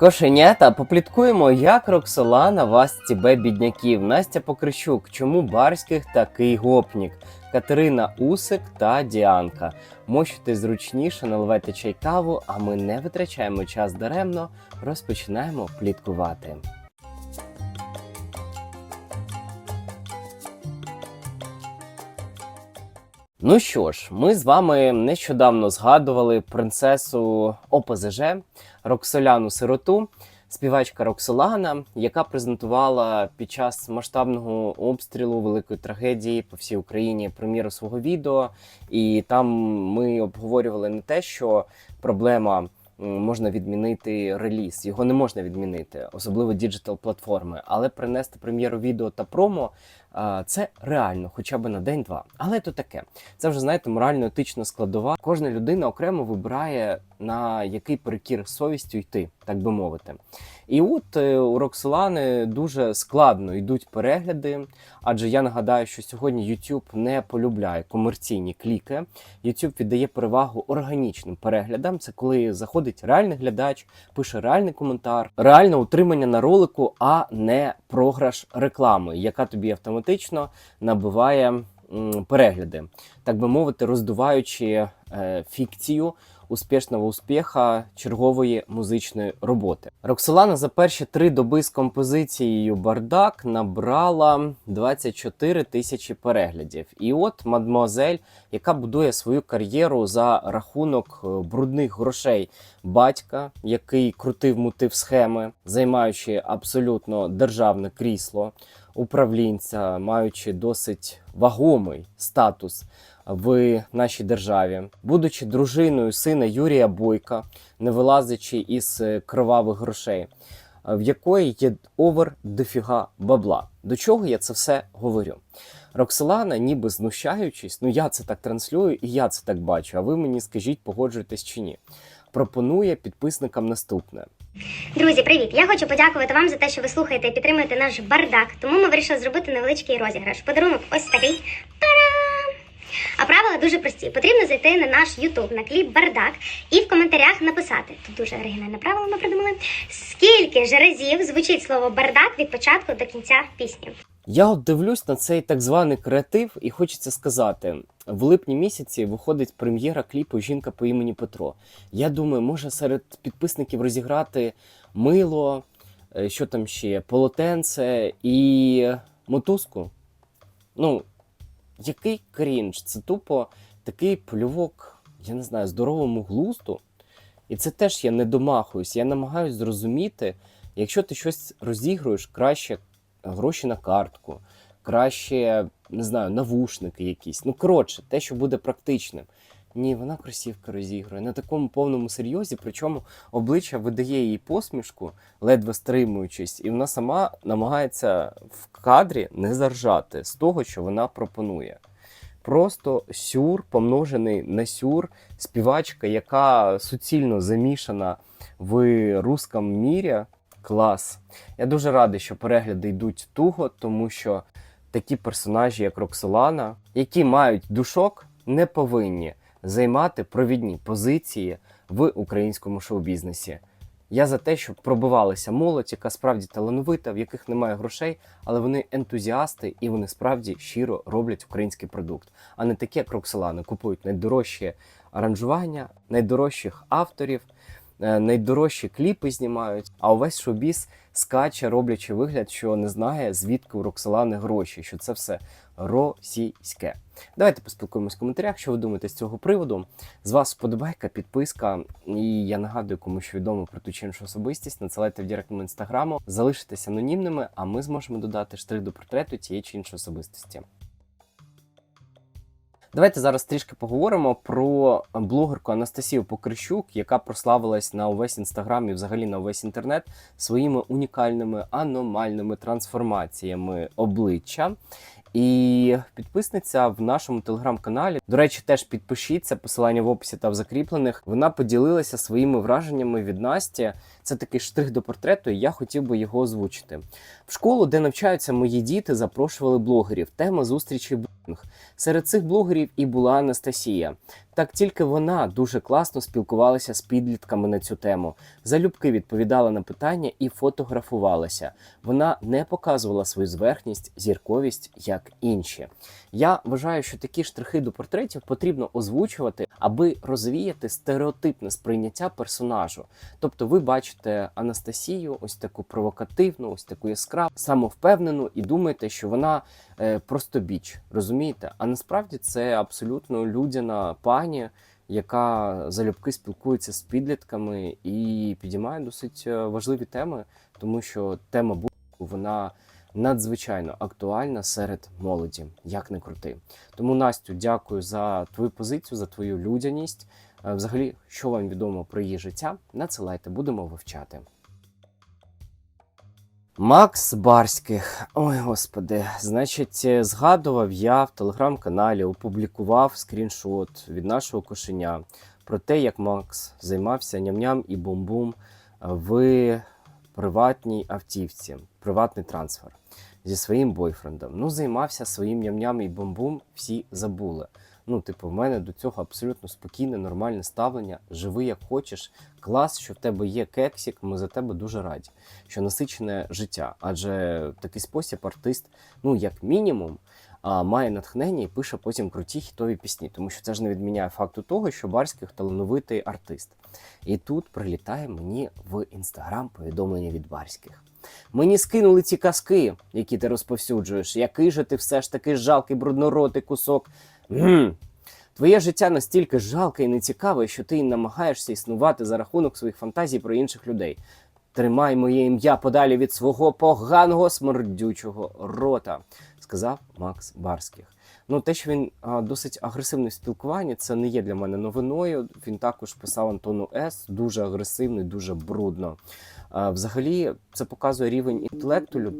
Кошенята, попліткуємо, як Роксолана вас цібе бідняків. Настя Покрищук, чому Барських такий гопнік? Катерина Усик та Діанка. Мочите зручніше, наливайте чай каву, а ми не витрачаємо час даремно, розпочинаємо пліткувати. Ну що ж, ми з вами нещодавно згадували принцесу ОПЗЖ Роксоляну Сироту, співачка Роксолана, яка презентувала під час масштабного обстрілу великої трагедії по всій Україні прем'єру свого відео. І там ми обговорювали не те, що проблема. Можна відмінити реліз, його не можна відмінити, особливо діджитал платформи, але принести прем'єру відео та промо це реально, хоча б на день-два. Але то таке. Це вже знаєте, морально-етична складова. Кожна людина окремо вибирає на який перекір совістю йти, так би мовити. І от е, у Роксолани дуже складно йдуть перегляди, адже я нагадаю, що сьогодні YouTube не полюбляє комерційні кліки. YouTube віддає перевагу органічним переглядам. Це коли заходить реальний глядач, пише реальний коментар, реальне утримання на ролику, а не програш реклами, яка тобі автоматично набиває м, перегляди, так би мовити, роздуваючи е, фікцію успішного успіха чергової музичної роботи. Роксолана за перші три доби з композицією Бардак набрала 24 тисячі переглядів. І от мадмуазель, яка будує свою кар'єру за рахунок е, брудних грошей батька, який крутив мутив схеми, займаючи абсолютно державне крісло управлінця, маючи досить вагомий статус в нашій державі, будучи дружиною сина Юрія Бойка, не вилазячи із е, кровавих грошей, е, в якої є овер дофіга бабла. До чого я це все говорю? Роксолана, ніби знущаючись, ну я це так транслюю і я це так бачу. А ви мені скажіть, погоджуєтесь чи ні? Пропонує підписникам наступне. Друзі, привіт! Я хочу подякувати вам за те, що ви слухаєте і підтримуєте наш бардак. Тому ми вирішили зробити невеличкий розіграш. Подарунок ось такий. Та-дам! А правила дуже прості. Потрібно зайти на наш YouTube, на кліп Бардак, і в коментарях написати. Тут дуже оригінальне правило ми придумали. Скільки ж разів звучить слово бардак від початку до кінця пісні? Я от дивлюсь на цей так званий креатив, і хочеться сказати: в липні місяці виходить прем'єра кліпу Жінка по імені Петро. Я думаю, може серед підписників розіграти мило, е, що там ще, полотенце і мотузку. Ну, який крінж? Це тупо такий плювок, я не знаю, здоровому глузду. І це теж я не домахуюсь. Я намагаюся зрозуміти, якщо ти щось розігруєш, краще гроші на картку, краще, не знаю, навушники якісь. Ну, коротше, те, що буде практичним. Ні, вона кросівки розігрує на такому повному серйозі, причому обличчя видає їй посмішку, ледве стримуючись, і вона сама намагається в кадрі не заржати з того, що вона пропонує. Просто сюр, помножений на сюр, співачка, яка суцільно замішана в русском мірі. Клас. Я дуже радий, що перегляди йдуть туго, тому що такі персонажі, як Роксолана, які мають душок, не повинні займати провідні позиції в українському шоу-бізнесі. Я за те, щоб пробивалася молодь, яка справді талановита, в яких немає грошей, але вони ентузіасти і вони справді щиро роблять український продукт, а не такі, як Роксолана, купують найдорожчі аранжування, найдорожчих авторів, найдорожчі кліпи знімають, а увесь шоу-біз скаче, роблячи вигляд, що не знає, звідки у Роксолани гроші, що це все російське. Давайте поспілкуємось в коментарях, що ви думаєте з цього приводу. З вас вподобайка, підписка. І я нагадую, кому що відомо про ту чи іншу особистість, надсилайте в директ інстаграму, залишитесь анонімними, а ми зможемо додати штрих до портрету тієї чи іншої особистості. Давайте зараз трішки поговоримо про блогерку Анастасію Покрищук, яка прославилась на увесь інстаграм і взагалі на увесь інтернет своїми унікальними аномальними трансформаціями обличчя. І підписниця в нашому телеграм-каналі. До речі, теж підпишіться, посилання в описі та в закріплених. Вона поділилася своїми враженнями від Насті. Це такий штрих до портрету, і я хотів би його озвучити. В школу, де навчаються мої діти, запрошували блогерів. Тема зустрічі. Серед цих блогерів і була Анастасія. Так тільки вона дуже класно спілкувалася з підлітками на цю тему, залюбки відповідала на питання і фотографувалася. Вона не показувала свою зверхність, зірковість як інші. Я вважаю, що такі штрихи до портретів потрібно озвучувати, аби розвіяти стереотипне сприйняття персонажу. Тобто, ви бачите Анастасію, ось таку провокативну, ось таку яскраву, самовпевнену, і думаєте, що вона е, просто біч, розумієте? А насправді це абсолютно людяна пані, яка залюбки спілкується з підлітками і підіймає досить е, важливі теми, тому що тема булінгу, вона надзвичайно актуальна серед молоді, як не крути. Тому Настю, дякую за твою позицію, за твою людяність. Е, Взагалі, що вам відомо про її життя, надсилайте, будемо вивчати. Макс Барських. Ой, господи, значить, е, згадував я в телеграм-каналі, опублікував скріншот від нашого кошеня про те, як Макс займався ням-ням і бум-бум в приватній автівці, приватний трансфер зі своїм бойфрендом. Ну, займався своїм ням-ням і бум-бум, всі забули. Ну, типу, в мене до цього абсолютно спокійне, нормальне ставлення. Живи як хочеш. Клас, що в тебе є кексік, ми за тебе дуже раді, що насичене життя. Адже в такий спосіб артист, ну як мінімум, а, має натхнення і пише потім круті хітові пісні, тому що це ж не відміняє факту того, що Барських талановитий артист. І тут прилітає мені в інстаграм повідомлення від Барських. Мені скинули ці казки, які ти розповсюджуєш. Який же ти все ж таки жалкий брудноротий кусок. Твоє життя настільки жалке і нецікаве, що ти намагаєшся існувати за рахунок своїх фантазій про інших людей. Тримай моє ім'я подалі від свого поганого смердючого рота, сказав Макс Барських. Ну, те, що він а, досить агресивний в спілкуванні, це не є для мене новиною. Він також писав Антону С. дуже агресивний, дуже брудно. А, взагалі, це показує рівень інтелекту.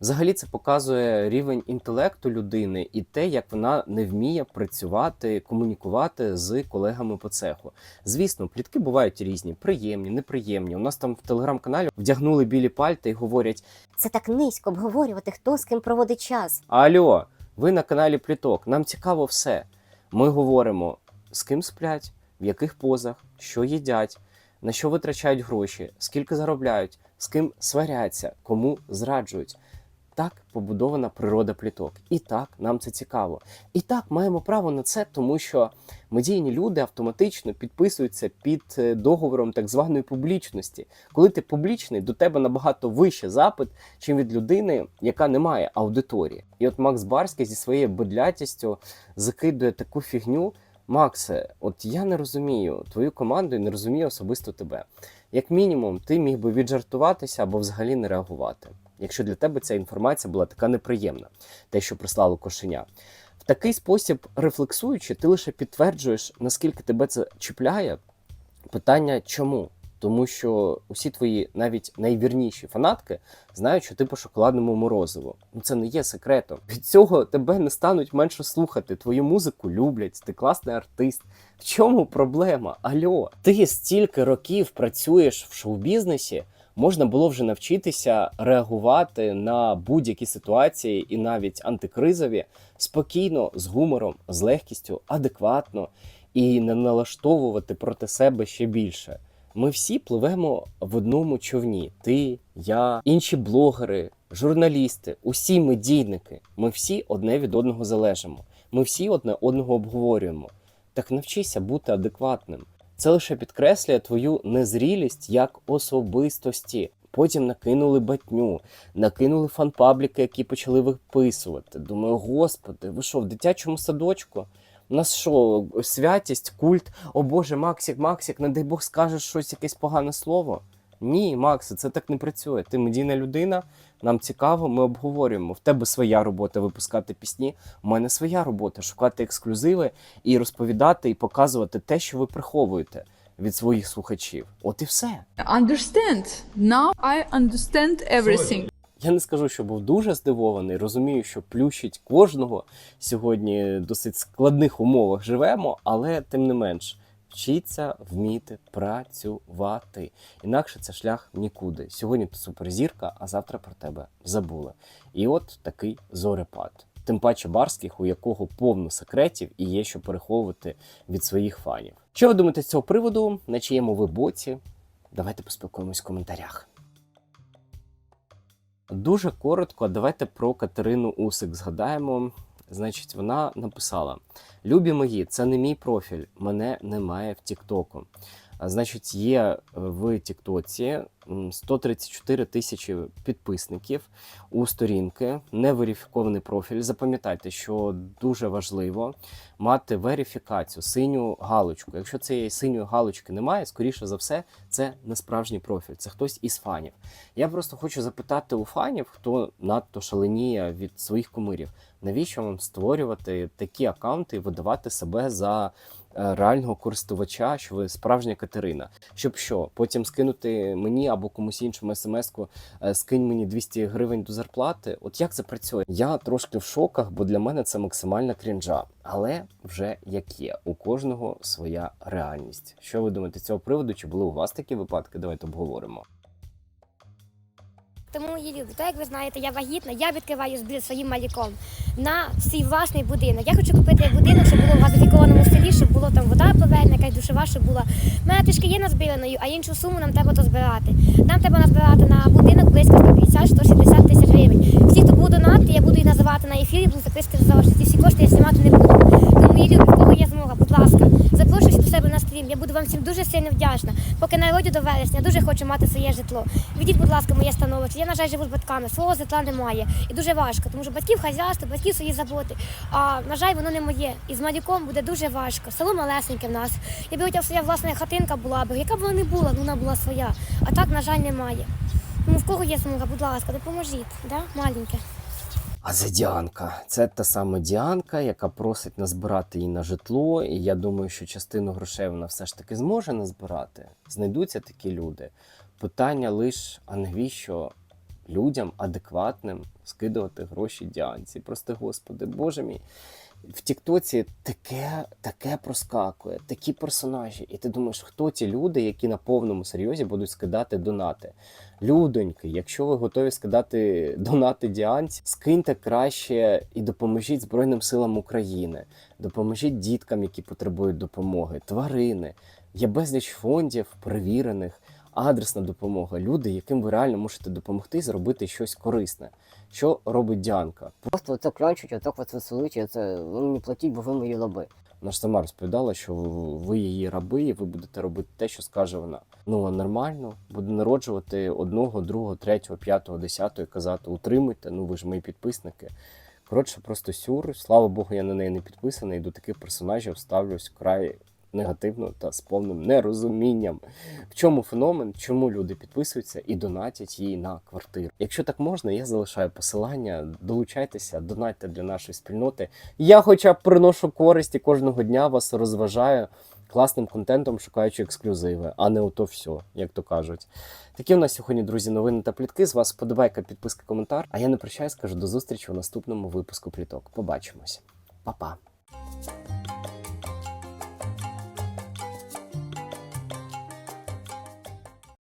Взагалі, це показує рівень інтелекту людини і те, як вона не вміє працювати, комунікувати з колегами по цеху. Звісно, плітки бувають різні, приємні, неприємні. У нас там в телеграм-каналі вдягнули білі пальта і говорять: Це так низько обговорювати, хто з ким проводить час. Алло, ви на каналі Пліток, нам цікаво все. Ми говоримо, з ким сплять, в яких позах, що їдять, на що витрачають гроші, скільки заробляють, з ким сваряться, кому зраджують. Так побудована природа пліток. І так нам це цікаво. І так маємо право на це, тому що медійні люди автоматично підписуються під е, договором так званої публічності. Коли ти публічний, до тебе набагато вище запит, чим від людини, яка не має аудиторії. І от Макс Барський зі своєю бодлятістю закидує таку фігню. Максе, от я не розумію твою команду і не розумію особисто тебе. Як мінімум, ти міг би віджартуватися або взагалі не реагувати, якщо для тебе ця інформація була така неприємна, те, що прислало кошеня. В такий спосіб, рефлексуючи, ти лише підтверджуєш, наскільки тебе це чіпляє. Питання чому? Тому що усі твої навіть найвірніші фанатки знають, що ти по шоколадному морозиву. Ну це не є секретом. Від цього тебе не стануть менше слухати. Твою музику люблять, ти класний артист. В чому проблема? Альо, ти стільки років працюєш в шоу-бізнесі. Можна було вже навчитися реагувати на будь-які ситуації, і навіть антикризові, спокійно, з гумором, з легкістю, адекватно і не налаштовувати проти себе ще більше. Ми всі пливемо в одному човні: ти, я, інші блогери, журналісти, усі медійники. Ми всі одне від одного залежимо. Ми всі одне одного обговорюємо. Так навчися бути адекватним. Це лише підкреслює твою незрілість як особистості. Потім накинули батню, накинули фанпабліки, які почали виписувати. Думаю, господи, ви що, в дитячому садочку? Нас що, святість, культ, о Боже, Максик, Максик, не дай Бог скажеш щось якесь погане слово. Ні, Макс, це так не працює. Ти медійна людина, нам цікаво, ми обговорюємо. В тебе своя робота випускати пісні, у мене своя робота шукати ексклюзиви і розповідати і показувати те, що ви приховуєте від своїх слухачів. От і все. Understand. Now I understand everything. Я не скажу, що був дуже здивований. Розумію, що плющить кожного сьогодні в досить складних умовах живемо, але тим не менш. Вчіться вміти працювати. Інакше це шлях нікуди. Сьогодні ти суперзірка, а завтра про тебе забули. І от такий зорепад. Тим паче барських, у якого повно секретів і є що переховувати від своїх фанів. Що ви думаєте з цього приводу? На чиєму ви боці? Давайте поспілкуємось в коментарях. Дуже коротко, давайте про Катерину Усик згадаємо. Значить, вона написала: Любі мої, це не мій профіль, мене немає в Тіктоку. Значить, є в Тіктоці 134 тисячі підписників у сторінки, неверифікований профіль. Запам'ятайте, що дуже важливо мати верифікацію, синю галочку. Якщо цієї синьої галочки немає, скоріше за все, це не справжній профіль, це хтось із фанів. Я просто хочу запитати у фанів, хто надто шаленіє від своїх кумирів, навіщо вам створювати такі аккаунти і видавати себе за е, реального користувача, що ви справжня Катерина. Щоб що, потім скинути мені або комусь іншому смс-ку, е, скинь мені 200 гривень до зарплати. От як це працює? Я трошки в шоках, бо для мене це максимальна крінжа. Але вже як є, у кожного своя реальність. Що ви думаєте з цього приводу? Чи були у вас такі випадки? Давайте обговоримо. Тому мої любі, то як ви знаєте, я вагітна, я відкриваю збір своїм маліком на свій власний будинок. Я хочу купити будинок, щоб було в газифікованому селі, щоб було там вода проведена, якась душова, щоб була. У мене трішки є назбираною, а іншу суму нам треба дозбирати. Нам треба назбирати на будинок близько 150-160 тисяч гривень. Всі, хто будуть донати, я буду їх називати на ефірі, буду записувати за ці всі кошти я знімати не буду. Тому мої любі, в кого є змога, будь ласка, запрошуйте до себе на стрім. Я буду вам всім дуже сильно вдячна. Поки народю до вересня, дуже хочу мати своє житло. Відіть, будь ласка, моє становище. Я, на жаль, живу з батьками, свого житла немає. І дуже важко, тому що батьків хазяйство, батьків свої заботи. А на жаль, воно не моє. І з малюком буде дуже важко. Село малесеньке в нас. Якби хоча б своя власна хатинка була б, яка б вона не була, ну вона була своя. А так, на жаль, немає. Тому в кого є змога, будь ласка, допоможіть, да? маленьке. А це Діанка. Це та сама Діанка, яка просить назбирати її на житло. І я думаю, що частину грошей вона все ж таки зможе назбирати. Знайдуться такі люди. Питання лише, а навіщо людям адекватним скидувати гроші Діанці? Прости господи, боже мій. В Тіктоці таке, таке проскакує, такі персонажі. І ти думаєш, хто ті люди, які на повному серйозі будуть скидати донати? Людоньки, якщо ви готові скидати донати Діанці, скиньте краще і допоможіть Збройним силам України, допоможіть діткам, які потребують допомоги, тварини. Є безліч фондів, перевірених, адресна допомога. Люди, яким ви реально можете допомогти зробити щось корисне. Що робить Діанка? Просто оце клянчуть, отак вас веселить, і оце ви мені платіть, бо ви мої лоби. Вона ж сама розповідала, що ви її раби, і ви будете робити те, що скаже вона. Ну а нормально, буде народжувати одного, другого, третього, п'ятого, десятого і казати, утримуйте, ну ви ж мої підписники. Коротше, просто сюр. Слава Богу, я на неї не підписаний. і До таких персонажів ставлюсь вкрай негативно та з повним нерозумінням. В чому феномен, чому люди підписуються і донатять їй на квартиру. Якщо так можна, я залишаю посилання. Долучайтеся, донатьте для нашої спільноти. Я, хоча б приношу користь і кожного дня вас розважаю класним контентом, шукаючи ексклюзиви, а не ото все, як то кажуть. Такі у нас сьогодні, друзі, новини та плітки. З вас вподобайка, підписка, коментар. А я не прощаюсь, кажу до зустрічі у наступному випуску пліток. Побачимось. Па-па.